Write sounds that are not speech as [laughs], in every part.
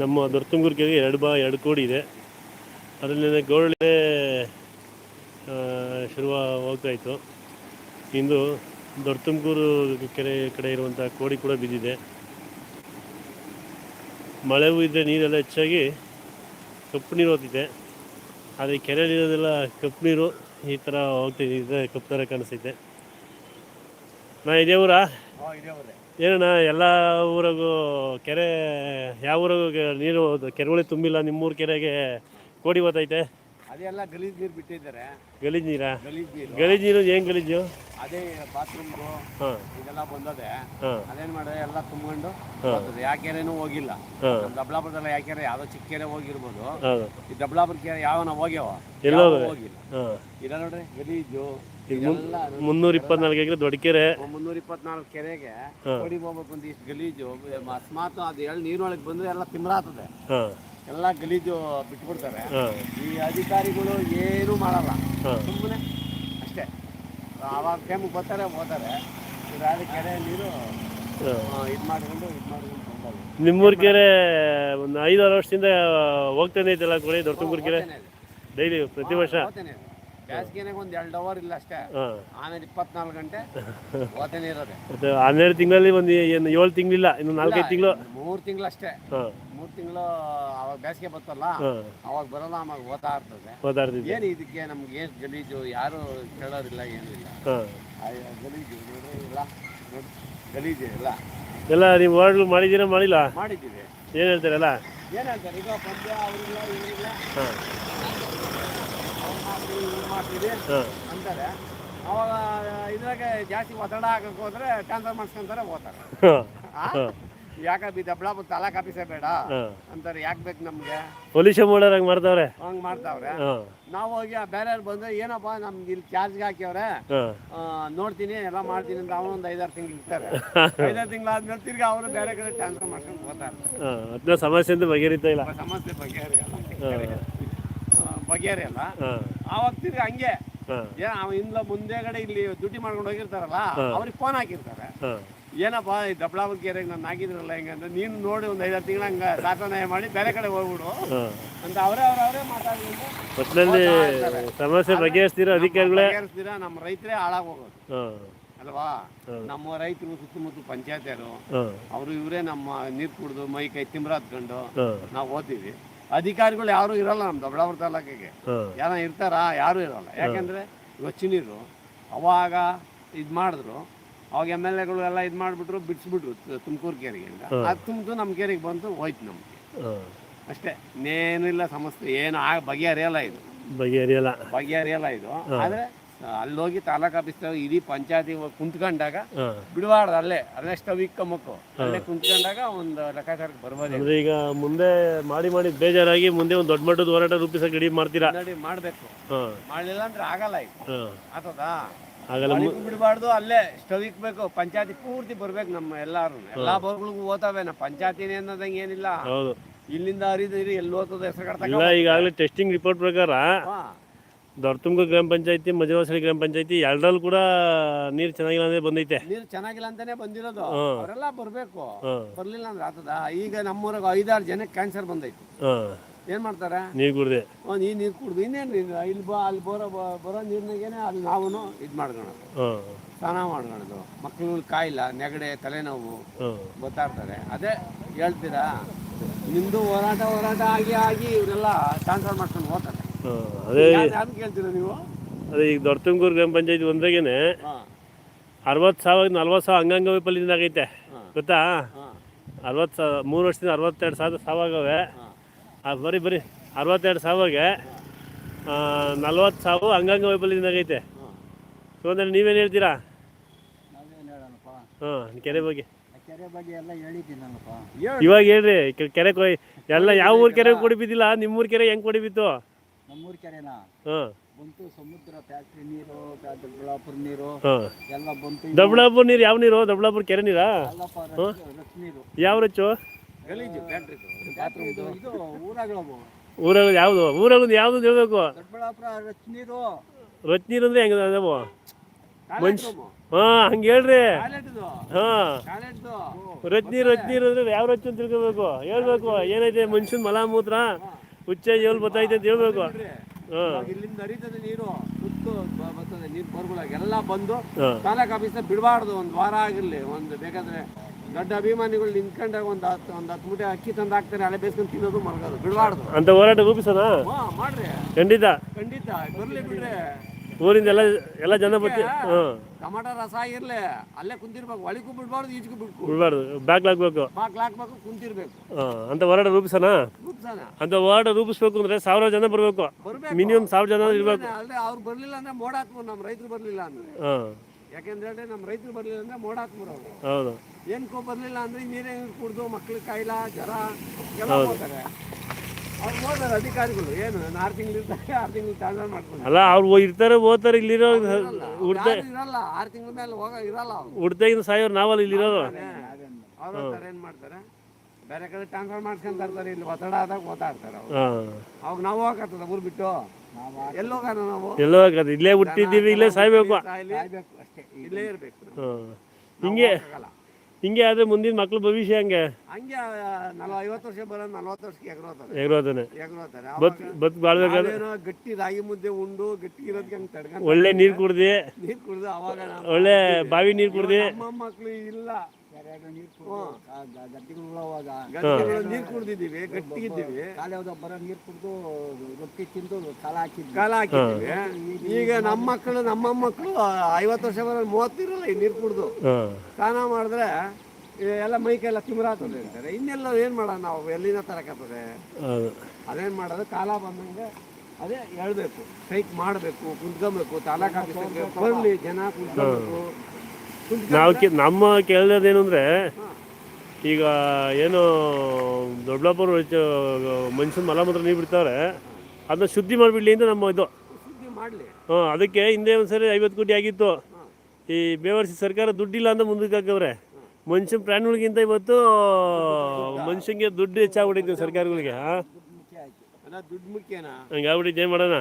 ನಮ್ಮ ದೊರ್ತುಂಗೂರು ಕೆರೆಗೆ ಎರಡು ಬಾ, ಎರಡು ಕೋಡಿ ಇದೆ. ಅದರಲ್ಲಿ ಗೌರಳೆ ಹೋಗ್ತಾ ಇತ್ತು ಇಂದು ದೊರ್ತುಂಗೂರು ಕೆರೆ ಕಡೆ ಇರುವಂಥ ಕೋಡಿ ಕೂಡ ಬಿದ್ದಿದೆ. ಮಳೆ ಇದ್ದರೆ ನೀರೆಲ್ಲ ಹೆಚ್ಚಾಗಿ ಕಪ್ಪು ನೀರು ಹೋಗ್ತಿದೆ. ಆದರೆ ಕೆರೆ ನೀರೋದೆಲ್ಲ ಕಪ್ಪು ನೀರು ಈ ಥರ ಹೋಗ್ತಿದೆ ಕಪ್ಪು ಥರ ಕಾಣಿಸ್ತೈತೆ. ನಾ ಇದೇ ಊರಾ. ಏನಣ್ಣ ಎಲ್ಲ ಊರಿಗೂ ಕೆರೆ ಯಾವ ಊರಿಗೂ ನೀರು ಕೆರೆಗಳಿಗೆ ತುಂಬಿಲ್ಲ ನಿಮ್ಮೂರು ಕೆರೆಗೆ ಕೋಡಿ ಹೋತೈತೆ. ಅದೆಲ್ಲ ಗಲೀಜ್ ನೀರು ಬಿಟ್ಟಿದ್ದಾರೆ. ಗಲೀಜ್ ನೀರಾ? ಗಲೀಜ್ ನೀರು. ಗಲೀಜು ನೀರು ಏನು ಗಲೀಜು? ಅದೇ ಬಾತ್ರೂಮ್ ಹಾಂ. ಇದೆಲ್ಲ ಬಂದದೆ. ಹಾಂ. ಅದೇನ್ ಮಾಡಿದೆ ಎಲ್ಲ ತುಂಬಿಕೊಂಡು ಹೋಗ್ತದೆ ಯಾಕೆರೆನೂ ಹೋಗಿಲ್ಲ. ನಮ್ಮ ದಬ್ಲಾಪುರದಲ್ಲ ಯಾಕೆರೆ ಯಾವ್ದೋ ಚಿಕ್ಕ ಕೆರೆ ಹೋಗಿರ್ಬೋದು. ಈ ದಬ್ಲಾಪುರ ಕೆರೆ ಯಾವನ ಹೋಗ್ಯಾವ? ಎಲ್ಲೋ ಹೋಗಿಲ್ಲ. ಇಲ್ಲ ನೋಡ್ರಿ ಗಲೀಜು. ಈಗ ಮುನ್ನೂರ ಇಪ್ಪತ್ನಾಲ್ಕು ಎಕರೆ ದೊಡ್ಡ ಕೆರೆ. ಮುನ್ನೂರ ಇಪ್ಪತ್ನಾಲ್ಕು ಕೆರೆಗೆ ಹಾ. ಹೊಡಿಗೆ ಹೋಗ್ಬೇಕು ಅಂತ ಇಷ್ಟು ಗಲೀಜು. ಅಸ್ಮಾತ್ ಅದು ಎಳ್ಳು ನೀರೊಳಗೆ ಬಂದ್ರೆ ಎಲ್ಲ ತಿಮ್ರ ಆಗ್ತದೆ ಹಾಂ. ಎಲ್ಲ ಗಲೀಜು ಬಿಟ್ಬಿಡ್ತಾರೆ. ಈ ಅಧಿಕಾರಿಗಳು ಏನೂ ಮಾಡಲ್ಲ. ಸುಮ್ಮನೆ ಅಷ್ಟೇ. ಆವಾಗ ಟೈಮಿಗೆ ಬರ್ತಾರೆ ಹೋಗ್ತಾರೆ ಇದಾದ ಕೆರೆ ನೀರು ಇದು ಮಾಡ್ಕೊಂಡು ಇದು ಮಾಡ್ಕೊಂಡು ನಿಮ್ಮೂರ್ ಕೆರೆ ಒಂದು ಐದಾರು ವರ್ಷದಿಂದ ಹೋಗ್ತಾನೆ ಇದೆಲ್ಲ ಕೊಡಿ ದೊಡ್ಡ ಕೆರೆ? ಡೈಲಿ ಪ್ರತಿ ವರ್ಷ. ಬೇಸಿಗೆನಾಗ ಒಂದು ಎರಡು ಅವರ್ ಇಲ್ಲ ಅಷ್ಟೇ. ಆಮೇಲೆ ಇಪ್ಪತ್ನಾಲ್ಕು ಗಂಟೆ ಹೋಗ್ತಾನೆ ಇರೋದೆ. ಮತ್ತು ಹನ್ನೆರಡು ತಿಂಗಳಲ್ಲಿ ಒಂದು ಏನು ಏಳು ತಿಂಗಳಿಲ್ಲ ಇನ್ನು ನಾಲ್ಕೈದು ತಿಂಗಳು? ಮೂರು ತಿಂಗಳು ಅಷ್ಟೇ. ಮೂರು ತಿಂಗಳು ಅವಾಗ ಬೇಸಿಗೆ ಬರ್ತಲ್ಲ ಅವಾಗ ಬರೋಲ್ಲ ಆವಾಗ ಓದ್ತಾ ಇರ್ತದೆ. ಓದಾಡ್ತಿದ್ದೆ ಏನು ಇದಕ್ಕೆ ನಮ್ಗೆ ಏನು ಗಲೀಜು ಯಾರು ಕೇಳೋರಿಲ್ಲ ಏನಿಲ್ಲ ಇಲ್ಲ. ಹಾಂ. ಆ ಗಲೀಜು ಇಲ್ಲ. ಗಲೀಜು ಇಲ್ಲ. ಎಲ್ಲ ನೀವು ವರ್ಡ್ ಮಾಡಿದ್ದೀರಾ ಮಾಡಿಲ್ಲ? ಮಾಡಿದ್ದೀವಿ. ಏನು ಹೇಳ್ತಾರಲ್ಲ? ಏನು ಹೇಳ್ತಾರೆ? ಈಗ ಪದ್ಯ ಅವರಿಲ್ಲ ಇವರಿಲ್ಲ. ಹಾಂ. ಮಾಡ್ತೀವಿ ಅಂತಾರೆ. ಅವಾಗ ಇದ್ರಾಗೆ ಜಾಸ್ತಿ ಒತ್ತಡ ಹಾಕಕ್ ಹೋದ್ರೆ ಟ್ರಾನ್ಸ್ಫರ್ ಮಾಡ್ಸ್ಕೊಂತಾರೆ ಹೋಗ್ತಾರೆ? ಯಾಕೆ ಬಿ ದಬ್ಲಾಪುರ ತಾಲೂಕ್ ಆಫೀಸೇ ಬೇಡ? ಅಂತಾರೆ ಯಾಕೆ ಬೇಕು ನಮಗೆ? ಪೊಲೀಸ್ ಮಾಡೋರಂಗೆ ಮಾಡ್ತಾವ್ರೆ? ಹಂಗೆ ಮಾಡ್ತಾವ್ರೆ. ನಾವು ಹೋಗಿ ಬೇರೆಯವ್ರು ಬಂದ್ರೆ ಏನಪ್ಪ ನಮ್ಗೆ ಇಲ್ಲಿ ಚಾರ್ಜ್ಗೆ ಹಾಕ್ಯವ್ರೆ ನೋಡ್ತೀನಿ ಎಲ್ಲ ಮಾಡ್ತೀನಿ ಅಂತ ಅವನೊಂದು ಐದಾರು ತಿಂಗಳು ಇರ್ತಾರೆ. ಐದಾರು ತಿಂಗಳು ಆದ್ಮೇಲೆ ತಿರ್ಗಿ ಅವರು ಬೇರೆ ಕಡೆ ಟ್ರಾನ್ಸ್ಫರ್ ಮಾಡ್ಕೊಂಡು ಹೋಗ್ತಾರೆ. ಸಮಸ್ಯೆ ಅಂತ ಬಗೆಹರಿತಾ ಇಲ್ಲ. ಸಮಸ್ಯೆ ಬಗೆಹರಿಯಲ್ಲ. ಬಗೆಹರಿಯಲ್ಲ. ತಿರ್ಗಿ ಹಂಗೆ. ಹಾಂ. ಏ ಅವ ಇಂದ ಮುಂದೆಗಡೆ ಇಲ್ಲಿ ಡ್ಯೂಟಿ ಮಾಡ್ಕೊಂಡು ಹೋಗಿರ್ತಾರಲ್ಲ ಅವ್ರಿಗೆ ಫೋನ್ ಹಾಕಿರ್ತಾರೆ. ಏನಪ್ಪಾ ಈ ದಬ್ಲಾಪುರ ಕೆರೆಗೆ ನಾನು ಹಾಕಿದ್ರಲ್ಲ ಹಿಂಗಂದ್ರೆ ನೀನು ನೋಡಿ ಒಂದು ಐದಾರು ತಿಂಗಳ ಹಂಗ ದಾತನಾಯ ಮಾಡಿ ಬೇರೆ ಕಡೆ ಹೋಗ್ಬಿಡು. ಅಂತ ಅವರೇ ಅವರವರೇ ಮಾತಾಡಿ ಒಟ್ಟಿನಲ್ಲಿ ಸಮಸ್ಯೆ ಬಗೆಹರಿಸ್ತೀರಾ ಅಧಿಕಾರಿಗಳೇ? ಬಗೆಹರಿಸ್ತೀರಾ ನಮ್ಮ ರೈತರೇ ಹಾಳಾಗಿ ಹೋಗೋದು ಅಲ್ವಾ? ನಮ್ಮ ರೈತರು ಸುತ್ತಮುತ್ತ ಪಂಚಾಯತಿಯರು ಅವರು ಇವರೇ ನಮ್ಮ ನೀರು ಕುಡಿದು ಮೈ ಕೈ ತಿಮ್ರ ಹತ್ಕೊಂಡು ನಾವು ಓದ್ತೀವಿ. ಅಧಿಕಾರಿಗಳು ಯಾರು ಇರಲ್ಲ ನಮ್ಮ ದೊಡ್ಡಬಳ್ಳಾಪುರ ತಾಲೂಕಿಗೆ. ಯಾರ ಇರ್ತಾರಾ? ಯಾರು ಇರಲ್ಲ. ಯಾಕಂದ್ರೆ ಇವತ್ತು ಅವಾಗ ಇದು ಮಾಡಿದ್ರು. ಅವಾಗ ಎಂ ಎಲ್ ಎಗಳು ಎಲ್ಲ ಇದು ಮಾಡಿಬಿಟ್ರು ಬಿಡಿಸ್ಬಿಟ್ರು ತುಮಕೂರು ಕೆರೆಗೆ ಅಂತ ಅದು ತುಂಬಿತು ನಮ್ಮ ಕೆರೆಗೆ ಬಂತು ಹೋಯ್ತು ನಮಗೆ. ಅಷ್ಟೇ. ಇನ್ನೇನು ಇಲ್ಲ ಸಮಸ್ಯೆ. ಏನು ಆ ಬಗೆಹರಿಯಲ್ಲ ಇದು. ಬಗೆಹರಿಯಲ್ಲ. ಬಗೆಹರಿಯಲ್ಲ ಇದು. ಆದರೆ ಅಲ್ಲೋಗಿ ತಾಲೂಕು ಆಫೀಸ್ ಇಡೀ ಪಂಚಾಯತಿ ಕುಂತ್ಕೊಂಡಾಗ ಬಿಡಬಾರ್ದು ಅಲ್ಲೇ ಅಲ್ಲೇ ಸ್ಟವ್ ಇಕ್ಕಮ್ಮಕ್ಕು ಅಲ್ಲೇ ಕುಂತ್ಕೊಂಡಾಗ ಒಂದು ಲೆಕ್ಕಾಚಾರಕ್ಕೆ ಬರ್ಬೋದು? ಅಂದ್ರೆ ಈಗ ಮುಂದೆ ಮಾಡಿ ಮಾಡಿ ಬೇಜಾರಾಗಿ ಮುಂದೆ ಒಂದು ದೊಡ್ಡ ಮಟ್ಟದ ಹೋರಾಟ ರೂಪಿಸಕ್ಕೆ ರೆಡಿ ಮಾಡ್ತೀರಾ? ನೋಡಿ ಮಾಡಬೇಕು. ಮಾಡಲಿಲ್ಲ ಅಂದ್ರೆ ಆಗಲ್ಲ ಇದು ಹಾಂ. ಆತದಾ ಬಿಡಬಾರ್ದು ಅಲ್ಲೇ ಸ್ಟವ್ ಇಕ್ಬೇಕು ಪಂಚಾಯತಿ ಪೂರ್ತಿ ಬರ್ಬೇಕು ನಮ್ಮ ಎಲ್ಲಾರು. ಎಲ್ಲಾ ಬೋರ್ಗಳಿಗೂ ಓದ್ತಾವೆ. ನಮ್ಮ ಪಂಚಾಯತಿನೇ ಅನ್ನೋದಂಗೆ ಏನಿಲ್ಲ. ಇಲ್ಲಿಂದ ಹರಿದ್ರಿ ಹರಿ ಎಲ್ಲಿ ಓದೋದು ಹೆಸರು ಇಲ್ಲ ಈಗಾಗಲೇ ಟೆಸ್ಟಿಂಗ್ ರಿಪೋರ್ಟ್ ಪ್ರಕಾರ ದೊಡ್ಡತುಂಗ ಗ್ರಾಮ ಪಂಚಾಯತಿ ಮಜವಾಸಳಿ ಗ್ರಾಮ ಪಂಚಾಯತಿ ಎರಡರಲ್ಲೂ ಕೂಡ ನೀರು ಚೆನ್ನಾಗಿಲ್ಲ ಅಂದ್ರೆ ಬಂದೈತೆ. ನೀರು ಚೆನ್ನಾಗಿಲ್ಲ ಅಂತಾನೆ ಬಂದಿರೋದು. ಅವರೆಲ್ಲ ಬರ್ಬೇಕು. ಬರ್ಲಿಲ್ಲ ಅಂದ್ರೆ ಆತದ. ಈಗ ನಮ್ಮೂರಾಗ ಐದಾರು ಜನಕ್ಕೆ ಕ್ಯಾನ್ಸರ್ ಬಂದೈತಿ. ಏನ್ ಮಾಡ್ತಾರ? ನೀರು ಕುಡ್ದೆ. ನೀ ಈ ನೀರು ಕುಡ್ದು. ಇನ್ನೇನು ಇಲ್ಲಿ ಬಾ ಅಲ್ಲಿ ಬರೋ ಬರೋ ನೀರ್ನಾಗೇನೆ ಅಲ್ಲಿ ನಾವು ಇದು ಮಾಡ್ಕೊಳೋದು. ಸ್ನಾನ ಮಾಡ್ಕೊಳೋದು. ಮಕ್ಕಳು ಕಾಯಿಲ್ಲ ನೆಗಡೆ ತಲೆನೋವು ಗೊತ್ತಾಗ್ತಾರೆ ಅದೇ ಹೇಳ್ತೀರಾ? ನಿಮ್ದು ಹೋರಾಟ ಹೋರಾಟ ಆಗಿ ಆಗಿ ಇವರೆಲ್ಲ ಟ್ರಾನ್ಸ್ಫರ್ ಮಾಡ್ಕೊಂಡು ಹೋಗ್ತಾರೆ. ಅದೇ ಕೇಳ್ತೀರಾ ನೀವು? ಅದೇ ಈಗ ದೊಡ್ಡತುಂಗೂರು ಗ್ರಾಮ ಪಂಚಾಯತಿ ಒಂದ್ರಾಗೇನೆ ಹಾಂ. ಅರವತ್ತು ಸಾವಿರ ನಲ್ವತ್ತು ಸಾವಿರ ಅಂಗಾಂಗ ವೈಫಲ್ಯದಿಂದ ಆಗೈತೆ. ಗೊತ್ತಾ? ಅರವತ್ತು ಸಾವಿರ ಮೂರು ವರ್ಷದಿಂದ ಅರವತ್ತೆರಡು ಸಾವಿರ ಸಾವಾಗವೆ ಬರೀ ಬರೀ. ಅರವತ್ತೆರಡು ಸಾವಿರಗೆ ನಲ್ವತ್ತು ಸಾವಿರ ಅಂಗಾಂಗ ವೈಫಲ್ಯದಿಂದ ಆಗೈತೆ. ಸೊ ಅಂದ್ರೆ ನೀವೇನು ಹೇಳ್ತೀರಾ? ಹಾಂ ಕೆರೆ ಬಗ್ಗೆ. ಕೆರೆ ಬಗ್ಗೆ ಎಲ್ಲ ಹೇಳಿದ್ದೀನಲ್ಲಪ್ಪ. ಇವಾಗ ಹೇಳ್ರಿ ಕೆರೆ ಕೊಯ್ ಎಲ್ಲ ಯಾವ ಊರು ಕೆರೆ ಕೊಡಿ ಬಿದ್ದಿಲ್ಲ? ನಿಮ್ಮೂರ್ ಕೆರೆ ಹೆಂಗ್ ಕೊಡಿ ಬಿತ್ತು? ನಮ್ಮೂರ ಕೆರೆನಾ. ಹಾಂ. ಬಂತು ಸಮುದ್ರ ಫ್ಯಾಕ್ಟ್ರಿ ನೀರು ದೊಡ್ಡಬಳ್ಳಾಪುರ ನೀರು. ಹಾಂ. ಎಲ್ಲ ಬಂತು. ದೊಡ್ಡಬಳ್ಳಾಪುರ ನೀರು ಯಾವ ನೀರು? ದೊಡ್ಡಬಳ್ಳಾಪುರ ಕೆರೆ ನೀರಾ? ನೀರು. ಯಾವ ರಚ್ಚು? ಗಲೀಜು ಫ್ಯಾಕ್ಟ್ರಿ ಇದು. ಇದು ಊರಾಗಳವು ಊರಾಗ ಯಾವುದು? ಊರಾಗ ಯಾವ್ದು ಹೇಳ್ಬೇಕು ದೊಡ್ಡಬಳ್ಳಾಪುರ ರಚ್ ನೀರು. ರಚ್ ನೀರು ಅಂದ್ರೆ ಹೆಂಗ ಅದಾವು? ಮನುಷ್ಯ ಹಾಂ ಹಂಗೆ ಹೇಳ್ರಿ. ಹಾ. ಹಾಂ ನೀರು ರಚ್ ನೀರು ಅಂದ್ರೆ ಯಾವ ರಚ್ ಅಂತ ತಿಳ್ಕೊಬೇಕು? ಹೇಳ್ಬೇಕು. ಏನೈತೆ ಮನುಷ್ಯನ ಮಲ ಮೂತ್ರ ಹುಚ್ಚ ಏಳು ಬತ್ತೈತೆ ಅಂತ ಹೇಳ್ಬೇಕು. ಹಾಂ. ಇವಾಗ ಇಲ್ಲಿಂದ ಹರಿತದೆ ನೀರು ಸುತ್ತು ಬ- ಬರ್ತದೆ ನೀರು ಬರ್ಗುಳಾಗಿ ಎಲ್ಲ ಬಂದು ತಾಲೂಕ್ ಆಫೀಸ್ನ ಬಿಡಬಾರ್ದು. ಒಂದು ವಾರ ಆಗಿರ್ಲಿ ಒಂದು ಬೇಕಾದ್ರೆ ದೊಡ್ಡ ಅಭಿಮಾನಿಗಳು ನಿಂತ್ಕೊಂಡಾಗ ಒಂದು ಹತ್ತು ಒಂದು ಹತ್ತು ಮೂಟೆ ಅಕ್ಕಿ ತಂದು ಹಾಕ್ತಾರೆ ಅಲ್ಲೇ ಬೇಸ್ಕೊಂಡು ತಿನ್ನೋದು ಮಲಗೋದು ಬಿಡಬಾರ್ದು. ಅಂತ ಹೋರಾಟ ರೂಪಿಸೋಣ ಮಾಡ್ರಿ. ಖಂಡಿತ. ಖಂಡಿತ. ಬರ್ಲಿ ಬಿಡ್ರಿ. ಊರಿಂದ ಎಲ್ಲ ಎಲ್ಲ ಜನ ಬರ್ತಿ ಹಾಂ. ಟಮಾಟ ರಸ ಆಗಿರ್ಲಿ ಅಲ್ಲೇ ಕುಂತಿರ್ಬೇಕು. ಒಳಗೂ ಬಿಡ್ಬಾರ್ದು ಈಜು ಬಿಡ್ಕು. ಬಿಡ್ಬಾರ್ದು. ಬ್ಯಾಕ್ ಹಾಕ್ಬೇಕು. ಬ್ಯಾಕ್ ಹಾಕ್ಬೇಕು ಕುಂತಿರ್ಬೇಕು. ಹಾಂ. ಅಂತ ಹೊರಡ ರೂಪಿಸೋಣ. ರೂಪ್ಸನ ಅಂತ ಹೊರಡ ರೂಪಿಸ್ಬೇಕು ಅಂದ್ರೆ ಸಾವಿರ ಜನ ಬರಬೇಕು. ಬರ್ಬೇಕು. ಮಿನಿಮಮ್ ಸಾವಿರ ಜನ ಇರ್ಬೇಕು. ಅಲ್ಲದೆ ಅವ್ರು ಬರ್ಲಿಲ್ಲ ಅಂದ್ರೆ ಮೋಡ ಹಾಕ್ಬೋದು ನಮ್ಮ ರೈತರು ಬರ್ಲಿಲ್ಲ ಅಂದ್ರೆ. ಹಾಂ. ಯಾಕೆಂದ್ರೆ ಹೇಳಿ ನಮ್ಮ ರೈತರು ಬರ್ಲಿಲ್ಲ ಅಂದ್ರೆ ಮೋಡ ಹಾಕ್ಬಿಡೋರು ಹೌದು. ಏನ್ಕೋ ಬರ್ಲಿಲ್ಲ ಅಂದ್ರೆ ನೀರೇ ನೀರು ಕುಡ್ದು ಮಕ್ಳಿಗೆ ಕಾಯಿಲ ಜ್ವರ ಎಲ್ಲ ಹೋಗ್ತಾರೆ. ಹೋದಾರೆ ಅಧಿಕಾರಿಗಳು ಏನು ಆರು ತಿಂಗಳು ಇರ್ತಾರೆ ಆರು ತಿಂಗಳು ಟ್ರಾನ್ಸ್ಫರ್ ಮಾಡ್ಕೊಂಡು. ಅಲ್ಲ ಅವ್ರು ಇರ್ತಾರೆ ಓದ್ತಾರೆ ಇಲ್ಲಿರೋ ಉಡ್ತೆ ಇರಲ್ಲ ಆರು ತಿಂಗಳ ಮೇಲೆ ಹೋಗ ಇರಲ್ಲ ಅವ್ರು. ಹುಡ್ತಾಗಿನ ಸಾಯೋರು ನಾವಲ್ಲ ಇಲ್ಲಿರೋದು ಅವ್ರು ಅಂತಾರೆ ಏನ್ ಮಾಡ್ತಾರೆ ಬೇರೆ ಕಡೆ ಟ್ರಾನ್ಸ್ಫರ್ ಮಾಡ್ಕೊಂತ ಇರ್ತಾರೆ ಇಲ್ಲಿ ಒತ್ತಡ ಆದಾಗ ಓದಾಡ್ತಾರೆ ಅವ್ರು. ಅವಾಗ ನಾವು ಹೋಗತ್ತದ ಊರು ಬಿಟ್ಟು? ಎಲ್ಲಿ ಹೋಗೋಣ ನಾವು? ಎಲ್ಲೋ ಇಲ್ಲೇ ಹುಟ್ಟಿದ್ದೀವಿ ಇಲ್ಲೇ ಸಾಯ್ಬೇಕು. ಅಷ್ಟೇ. ಇಲ್ಲೇ ಇರ್ಬೇಕು. ಹಿಂಗೆ ಹಿಂಗೆ ಆದ್ರೆ ಮುಂದಿನ ಮಕ್ಳ ಭವಿಷ್ಯ ಹಂಗೆ? ಹಂಗೆ ನಲ್ವ ಐವತ್ತು ವರ್ಷ ಬರೋದು ನಲ್ವತ್ತು ವರ್ಷಕ್ಕೆ ಎಗರೋತಾರೆ ಎಗರೋದನೆ ಎಗರೋತಾರೆ ಬತ್ ಬತ್ ಬಾಳ್ಬೇಕಾದ್ರೆ ಗಟ್ಟಿ ರಾಗಿ ಮುದ್ದೆ ಉಂಡು ಗಟ್ಟಿ ಇರೋದಕ್ಕೆ ಹಂಗೆ ತಡ್ಕೊಂಡು ಒಳ್ಳೆ ನೀರು ಕುಡ್ದು. ನೀರು ಕುಡ್ದು ಅವಾಗ ಒಳ್ಳೆ ಬಾವಿ ನೀರು ಕುಡ್ದು. ನಮ್ಮ ಮಕ್ಕಳು ಇಲ್ಲ. ಗಟ್ಟಿಗಳು ಗಟ್ಟಿಗಳು ನೀರು ಕುಡ್ದಿದ್ದೀವಿ ಗಟ್ಟಿ ಇದ್ದೀವಿ. ಯಾವ್ದೋ ಬರೋ ನೀರು ಕುಡಿದು ರೊಟ್ಟಿ ತಿಂದು ಕಾಲ ಹಾಕಿದ್ವಿ. ಕಾಲ ಹಾಕಿದ್ದೀವಿ. ಈಗ ನಮ್ಮ ಮಕ್ಕಳು ನಮ್ಮ ಮಕ್ಕಳು ಐವತ್ತು ವರ್ಷ ಬರೋ ಮೂವತ್ತು ಇರಲ್ಲ ಈ ನೀರು ಕುಡ್ದು. ಸ್ನಾನ ಮಾಡಿದ್ರೆ ಎಲ್ಲ ಮೈಕೆಲ್ಲ ತಿಮ್ರಾತದೆ ಅಂತಾರೆ. ಇನ್ನೆಲ್ಲ ಏನು ಮಾಡೋಣ ನಾವು? ಎಲ್ಲಿನ ತರಕತ್ತದೆ? ಅದೇನ್ ಅದೇನು ಮಾಡೋದು? ಕಾಲ ಬಂದಂಗೆ ಅದೇ ಹೇಳ್ಬೇಕು. ಸ್ಟ್ರೈಕ್ ಮಾಡಬೇಕು ಕುಂತ್ಕೊಬೇಕು ತಾಲೂಕು ಆಫೀಸರ್ಗೆ ಬರಲಿ ಜನ ಕುಂತ್ಕೊಬೇಕು. ನಾವು ಕೇ ನಮ್ಮ ಕೇಳೋದೇನು ಅಂದರೆ ಈಗ ಏನು ದೊಡ್ಡಬಳ್ಳಾಪುರ ಮನುಷ್ಯನ ಮಲ ಮಾತ್ರ ನೀರು ಬಿಡ್ತಾರೆ ಅದನ್ನ ಶುದ್ಧಿ ಮಾಡಿಬಿಡ್ಲಿ ಅಂತ ನಮ್ಮ ಇದು. ಹಾಂ ಅದಕ್ಕೆ ಹಿಂದೆ ಒಂದ್ಸರಿ ಐವತ್ತು ಕೋಟಿ ಆಗಿತ್ತು. ಈ ಬೇವರ್ಸಿ ಸರ್ಕಾರ ದುಡ್ಡಿಲ್ಲ ಅಂತ ಮುಂದಕ್ಕೆ ಹಾಕವ್ರೆ. ಮನುಷ್ಯನ ಪ್ರಾಣಿಗಳಿಗಿಂತ ಇವತ್ತು ಮನುಷ್ಯಂಗೆ ದುಡ್ಡು ಹೆಚ್ಚಾಗ್ಬಿಟ್ಟಿದೆ ಸರ್ಕಾರಗಳಿಗೆ ಹಾಂ? ದುಡ್ಡು ಮುಖ್ಯನಾ? ಏನು ಮಾಡೋಣ?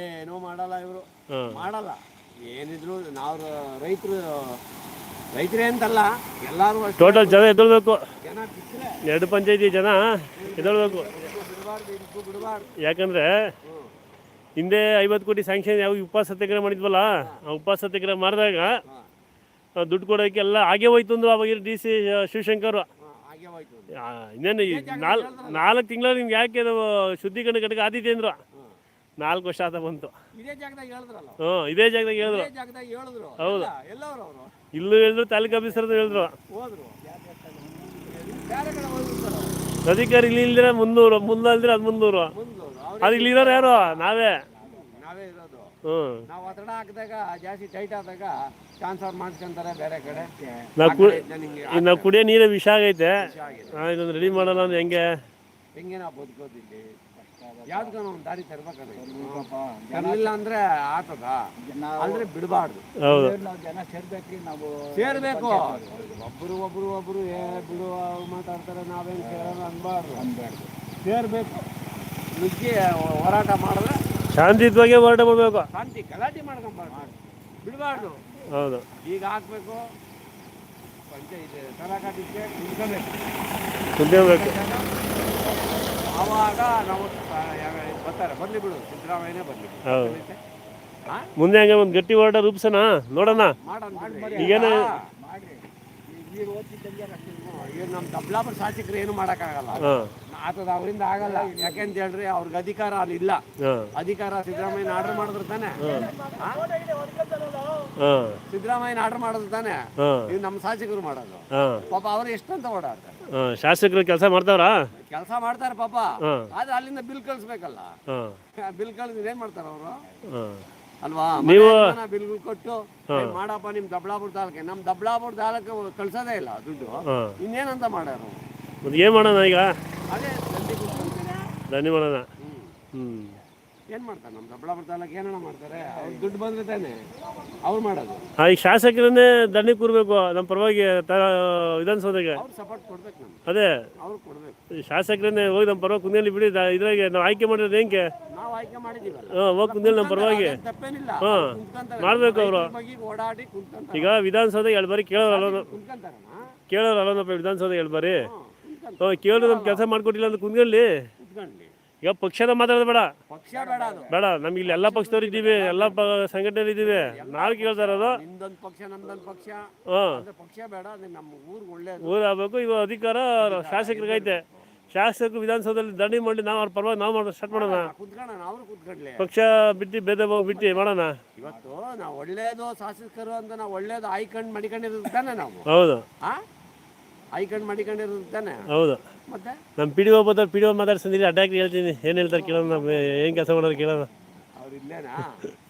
ಏನೋ ಮಾಡಲ್ಲ ಇವರು. ಮಾಡಲ್ಲ. ಏನಿದ್ರು ನಾವು ರೈತರು ರೈತರೇ ಅಂತಲ್ಲ ಎಲ್ಲರೂ ಟೋಟಲ್ ಜನ ಎದ್ದೇಳ್ಬೇಕು ಎರಡು ಪಂಚಾಯತಿ ಜನ ಎದ್ದೇಳ್ಬೇಕು ಯಾಕಂದ್ರೆ ಹಿಂದೆ ಐವತ್ತು ಕೋಟಿ ಸ್ಯಾಂಕ್ಷನ್ ಯಾವ ಉಪವಾಸ ಸತ್ಯಾಗ್ರಹ ಮಾಡಿದ್ವಲ್ಲ ಆ ಉಪವಾಸ ಸತ್ಯಾಗ್ರಹ ಮಾಡಿದಾಗ ದುಡ್ಡು ಕೊಡೋಕೆ ಎಲ್ಲ ಹಾಗೆ ಹೋಯ್ತು ಅಂದ್ರು ಅವಾಗ ಡಿ ಸಿ ಶಿವಶಂಕರ್. ಇನ್ನೇನು ಈ ನಾಲ್ಕು ತಿಂಗಳು ನಿಮ್ಗೆ ಯಾಕೆ ಶುದ್ಧೀಕರಣ ಘಟಕ ಆದಿತ್ಯ ಅಂದ್ರು. ನಾಲ್ಕು ವರ್ಷ ಆದ ಬಂತು. ಇದೇ ಜಾಗದಾಗ ಹೇಳಿದ್ರಲ್ಲ ಹ್ಞೂ ಇದೇ ಜಾಗದಾಗ ಹೇಳಿದ್ರು. ಇದೇ ಜಾಗದಾಗ ಹೇಳಿದ್ರು ಹೌದು. ಎಲ್ಲವ್ರು ಅವರು ಇಲ್ಲೂ ಹೇಳಿದ್ರು ತಾಲೂಕು ಆಫೀಸರ್ ಹೇಳಿದ್ರು. ಹೋದ್ರು. ಬೇರೆ ಕಡೆ ಹೋಗ್ಬಿಡ್ತಾರೆ ಅಧಿಕಾರಿ ಇಲ್ಲಿ ಇಲ್ದಿರ ಮುನ್ನೂರು ಮುನ್ನಲ್ದಿರ ಅದು ಮುನ್ನೂರು. ಅದ್ ಅವ್ರು ಅದು ಇಲ್ಲಿ ಇರೋರು ಯಾರು? ನಾವೇ. ನಾವೇ ಇರೋದು. ಹ್ಞೂ. ನಾವು ಒತ್ತಡ ಹಾಕಿದಾಗ ಜಾಸ್ತಿ ಟೈಟ್ ಆದಾಗ ಟ್ರಾನ್ಸ್ಫರ್ ಮಾಡ್ಕೊಂತಾರೆ ಬೇರೆ ಕಡೆ. ನಾವು ಆ ಕು ಕಡೆ ನಿಂಗೆ ಈಗ ನಾವು ಕುಡಿಯೋ ನೀರೇ ವಿಷ ಆಗೈತೆ. ಆ, ಇದೊಂದು ರೆಡಿ ಮಾಡಲ್ಲ ಅಂದ್ರೆ ಹೆಂಗೆ? ಹೆಂಗೆ ನಾವು ಬದುಕೋದಿಲ್ಲಿ ಯಾವ್ದಕ್ಕ ನಾವು ದಾರಿ ತರ್ಬೇಕಲ್ಲ ತರಲಿಲ್ಲ ಅಂದ್ರೆ ಆತದ. ಅಂದ್ರೆ ಬಿಡಬಾರ್ದು. ಹೌದು. ನಾವು ಜನ ಸೇರ್ಬೇಕ್ರಿ ನಾವು ಸೇರ್ಬೇಕು. ಒಬ್ರು ಒಬ್ರು ಒಬ್ರು ಏ ಬಿಡು ಮಾತಾಡ್ತಾರೆ ನಾವೇನ್ ಕೇಳೋಣ ಅನ್ಬಾರ್ದು. ಅನ್ಬಾರ್ದು. ಸೇರ್ಬೇಕು. ನುಗ್ಗಿ ಹೋರಾಟ ಮಾಡಿದ್ರೆ ಶಾಂತಿಯುತವಾಗಿ ಹೋರಾಟ ಮಾಡಬೇಕು. ಶಾಂತಿ ಗಲಾಟೆ ಮಾಡ್ಕೊಂಬಾರ್ದು. ಬಿಡಬಾರ್ದು. ಹೌದು. ಈಗ ಹಾಕ್ಬೇಕು ಕುಂತ್ಕೊಬೇಕು ಆವಾಗ ನಾವು ಬರ್ತಾರೆ ಬರಲಿ ಬಿಡು ಸಿದ್ದರಾಮಯ್ಯನೇ ಬರಲಿ ಮುಂದೆ ಹಂಗೆ ಒಂದು ಗಟ್ಟಿ ಹೋರಾಟ ರೂಪಿಸೋಣ ನೋಡೋಣ ಈಗೇನು ಈಗ ಈಗ ನಮ್ಮ ದಬ್ಲಾಪುರ ಶಾಸಕರು ಏನು ಮಾಡೋಕ್ಕಾಗಲ್ಲ ಹಾಂ ಆತದ ಅವರಿಂದ ಆಗಲ್ಲ. ಯಾಕೆಂತ ಹೇಳ್ರಿ ಅವ್ರಿಗೆ ಅಧಿಕಾರ ಅಲ್ಲಿ ಇಲ್ಲ ಅಧಿಕಾರ ಸಿದ್ದರಾಮಯ್ಯನ ಆರ್ಡರ್ ಮಾಡಿದ್ರು ತಾನೆ. ಸಿದ್ದರಾಮಯ್ಯ ಸಿದ್ದರಾಮಯ್ಯನ ಆರ್ಡರ್ ಮಾಡಿದ್ರು ತಾನೆ. ಇದು ನಮ್ಮ ಶಾಸಕರು ಮಾಡೋದು. ಪಾಪ ಅವ್ರು ಎಷ್ಟಂತ ಓಡಾಡ್ತಾರೆ. ಹಾಂ ಶಾಸಕರು ಕೆಲಸ ಮಾಡ್ತಾವ್ರ? ಕೆಲಸ ಮಾಡ್ತಾರೆ ಪಾಪ. ಆದ್ರೆ ಅಲ್ಲಿಂದ ಬಿಲ್ ಕಳಿಸ್ಬೇಕಲ್ಲ. [laughs] ಬಿಲ್ ಕಳಿಸಿದ್ರೆ ಏನ್ ಮಾಡ್ತಾರ ಅವರು? ಅಲ್ವಾ? ನೀವು- ಬಿಲ್ ಕೊಟ್ಟು ಮಾಡಪ್ಪ ನಿಮ್ ದಬ್ಳಾಪುರ ತಾಲೂಕೆ. ನಮ್ ದಬ್ಳಾಪುರ ತಾಲೂಕು ಕಳ್ಸೋದೇ ಇಲ್ಲ ದುಡ್ಡು. ಇನ್ನೇನಂತ ಮಾಡ್ಯಾರ? ಏನು ಮಾಡೋಣ ಈಗ? ಅದೇ ಹ್ಞೂ ಏನು ಮಾಡ್ತಾರೆ ನಮ್ಮ ದೊಡ್ಡಬಳ್ಳಾಪುರ ತಾಲೂಕು ಏನಣ್ಣ ಮಾಡ್ತಾರೆ? ಅವ್ರು ದುಡ್ಡು ಬಂದ್ರೆ ತಾನೆ. ಅವ್ರು ಮಾಡೋದು. ಆ, ಈಗ ಶಾಸಕರನ್ನೇ ದಂಡಿ ಕೂರ್ಬೇಕು ನಮ್ಮ ಪರವಾಗಿ ತ ವಿಧಾನಸೌಧಗೆ ಅವ್ರು ಸಪೋರ್ಟ್ ಕೊಡ್ಬೇಕು ನಮ್ಗೆ. ಅದೇ. ಅವ್ರು ಕೊಡ್ಬೇಕು. ಈ ಶಾಸಕರನ್ನೇ ಹೋಗಿ ನಮ್ಮ ಪರವಾಗಿ ಕುಂದಿಯಲ್ಲಿ ಬಿಡಿ ದ- ಇದ್ರಾಗೆ ನಾವು ಆಯ್ಕೆ ಮಾಡಿದ್ರೆ ಹೆಂಗೆ? ನಾವು ಆಯ್ಕೆ ಮಾಡಿದೀವಲ್ಲ ಹಾಂ ಹೋಗಿ ನಮ್ಮ ಪರವಾಗಿ. ಅದೇನ್ ತಪ್ಪೇನಿಲ್ಲ. ಹಾ. ಕುಂತ್ಕೊಂತಾರೆ. ಮಾಡ್ಬೇಕು ಅವ್ರು. ರೈತರ ಬಗ್ಗೆ ಓಡಾಡಿ ಕುಂತ್ಕೊಂತಾರೆ. ಈಗ ವಿಧಾನಸೌಧ ಎರಡು ಬಾರಿ ಕೇಳೋರು ಅಲ್ಲೋನು ಕುಂತ್ಕೊಂತಾರಣ್ಣ? ಕೇಳೋರು ಅಲ್ಲೋನಪ್ಪ ವಿಧಾನಸೌಧ ಎರಡು ಬಾರಿ ನಮ್ಗೆ ನಮ್ಮ ಕೆಲಸ ಮಾಡ್ಕೊಟ್ಟಿಲ್ಲ ಅಂತ ಕುಂದ್ಕೊಳ್ಳಿ. ಈಗ ಪಕ್ಷದ ಮಾತಾಡೋದು ಬೇಡ. ಪಕ್ಷ ಬೇಡ ಅದು. ಬೇಡ ನಮ್ಗೆ ಇಲ್ಲಿ ಎಲ್ಲ ಪಕ್ಷದವ್ರು ಇದ್ದೀವಿ ಎಲ್ಲ ಸಂಘಟನೆ ಇದ್ದೀವಿ. ನಾವು ಕೇಳ್ತಾ ಇರೋದು? ನಿಂದೊಂದು ಪಕ್ಷ ನಮ್ದೊಂದು ಪಕ್ಷ. ಹಾಂ. ಅಂದ್ರೆ ಪಕ್ಷ ಬೇಡ ಅದು ನಮ್ಮ ಊರಿಗೆ ಒಳ್ಳೇದು. ಊರು ಆಗ್ಬೇಕು ಇವಾಗ ಅಧಿಕಾರ ಶಾಸಕರಿಗೈತೆ. ಶಾಸಕರು ವಿಧಾನಸೌಧದಲ್ಲಿ ದಂಡಿ ಮಾಡಿ ನಾವು ಅವ್ರ ಪರವಾಗಿ ನಾವು ಮಾಡೋಣ ಸ್ಟಾರ್ಟ್ ಮಾಡೋಣ. ಕುತ್ಕೊಳ್ಳೋಣ ಅವರು ಕುತ್ಕೊಂಡ್ಲಿ ಪಕ್ಷ ಬಿಟ್ಟು ಭೇದ ಭಾವ ಬಿಟ್ಟು ಮಾಡೋಣ. ಇವತ್ತು ನಾವು ಒಳ್ಳೇದು ಶಾಸಕರು ಅಂತ ನಾವು ಒಳ್ಳೇದು ಆಯ್ಕೊಂಡು ಮಡಿಕೊಂಡಿರೋದು ತಾನೇ ನಾವು. ಹೌದು. ಆ? ಆಯ್ಕೊಂಡು ಮಡಿಕೊಂಡಿರೋದು ತಾನೆ? ಹೌದು. ಮತ್ತೆ? ನಮ್ಮ ಪಿ ಡಿ ಒ ಬಂದ್ರೆ ಪಿ ಡಿ ಒ ಮಾತಾಡ್ಸಿದ್ರೆ ಅಡ್ಡಾಕಿ ಹೇಳ್ತೀನಿ. ಏನು ಹೇಳ್ತಾರೆ ಕೇಳೋಣ ನಮ್ಮ ಏನು ಕೆಲಸ ಮಾಡೋದು ಕೇಳೋಣ. ಅವ್ರು ಇಲ್ಲೇನಾ?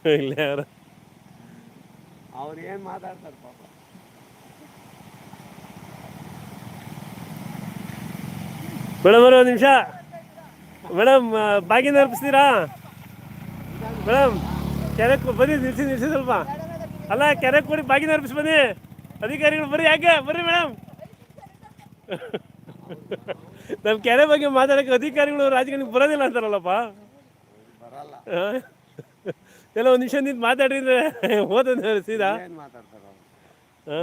[laughs] ಇಲ್ಲೇ ಯಾರು ಅವ್ರು ಏನು ಮಾತಾಡ್ತಾರೆ ಪಾಪ? ಮೇಡಮ್ ಅವ್ರೆ ಒಂದು ನಿಮಿಷ. ಮೇಡಮ್ ಬಾಗಿನ ಅರ್ಪಿಸ್ತೀರಾ? ಮೇಡಮ್ ಕೆರೆ ಬನ್ನಿ ನಿಲ್ಸಿ ನಿಲ್ಸಿ ಸ್ವಲ್ಪ. ಅಲ್ಲ ಕೆರೆ ಕೊಡಿ ಬಾಗಿನ ಅರ್ಪಿಸಿ ಬನ್ನಿ. ಅಧಿಕಾರಿಗಳು ಬರ್ರಿ ಯಾಕೆ? ಬರ್ರಿ ಮೇಡಮ್. ನಮ್ಮ ಕೆರೆ ಬಗ್ಗೆ ಮಾತಾಡಕ್ಕೆ ಅಧಿಕಾರಿಗಳು ರಾಜಕಾರಣಿ ಬರೋದಿಲ್ಲ ಅಂತಾರಲ್ಲಪ್ಪ. ಬರಲ್ಲ. ಎಲ್ಲ ಒಂದು ನಿಮಿಷ ನಿಂತು ಮಾತಾಡಿದ್ರೆ ಅಂದ್ರೆ ಓದಂದ್ರೆ ಸೀದಾ. ಏನು ಮಾತಾಡ್ತಾರೆ ಅವ್ರು. ಆ?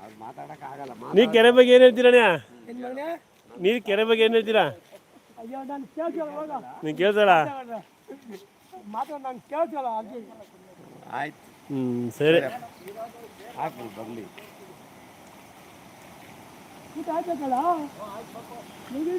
ಅವ್ರು ಆಗಲ್ಲ ನೀ ಕೆರೆ ಬಗ್ಗೆ ಏನು ಹೇಳ್ತೀರಣ್ಣ ನೀ ಕೆರೆ ಬಗ್ಗೆ ಏನು ಹೇಳ್ತೀರಾ? ನೀನು ಕೇಳ್ತಾಳ ಆಯ್ತು. ಹ್ಞೂ ಸರಿ. ಹಾಕಿ ಬರಲಿ